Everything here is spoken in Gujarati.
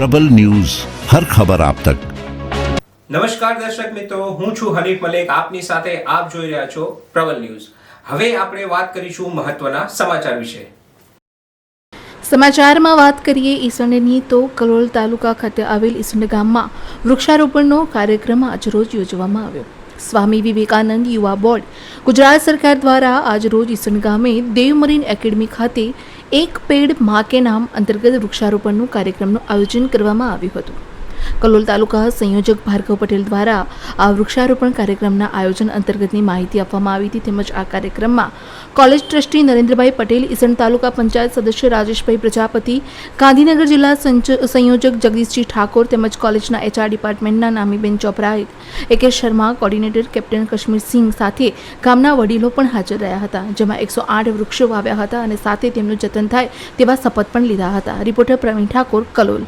પ્રબલ ન્યૂઝ હર ખબર આપ તક. નમસ્કાર દર્શક મિત્રો હું છું હરીફ મલેક. આપની સાથે આપ જોઈ રહ્યા છો પ્રબલ ન્યૂઝ. હવે આપણે વાત કરીશું મહત્વના સમાચાર વિશે. સમાચારમાં વાત કરીએ ઈસંડની તો કલોલ તાલુકા ખાતે આવેલ ઈસંડ ગામમાં વૃક્ષારોપણનો કાર્યક્રમ આજરોજ યોજવામાં આવ્યો. સ્વામી વિવેકાનંદ યુવા બોર્ડ. ગુજરાત સરકાર દ્વારા આજરોજ ઈસંડ ગામે દેવ મરીન એકેડમી ખાતે એક પેડ મા કે નામ અંતર્ગત વૃક્ષારોપણનું કાર્યક્રમનું આયોજન કરવામાં આવ્યું હતું. કલોલ તાલુકા સંયોજક ભાર્ગવ પટેલ દ્વારા આ વૃક્ષારોપણ કાર્યક્રમના આયોજન અંતર્ગતની માહિતી આપવામાં આવી હતી. તેમજ આ કાર્યક્રમમાં કોલેજ ટ્રસ્ટી નરેન્દ્રભાઈ પટેલ, ઈસણ તાલુકા પંચાયત સદસ્ય રાજેશભાઈ પ્રજાપતિ, ગાંધીનગર જિલ્લા સંયોજક જગદીશજી ઠાકોર તેમજ કોલેજના HR ડિપાર્ટમેન્ટના Namiben ચોપરાએ, A K Sharma, coordinator captain Kashmir Singh સાથે ગામના વડીલો પણ હાજર રહ્યા હતા, જેમાં એકસો આઠ વૃક્ષો વાવ્યા હતા અને સાથે તેમનું જતન થાય તેવા શપથ પણ લીધા હતા. રિપોર્ટર પ્રવીણ ઠાકોર, કલોલ.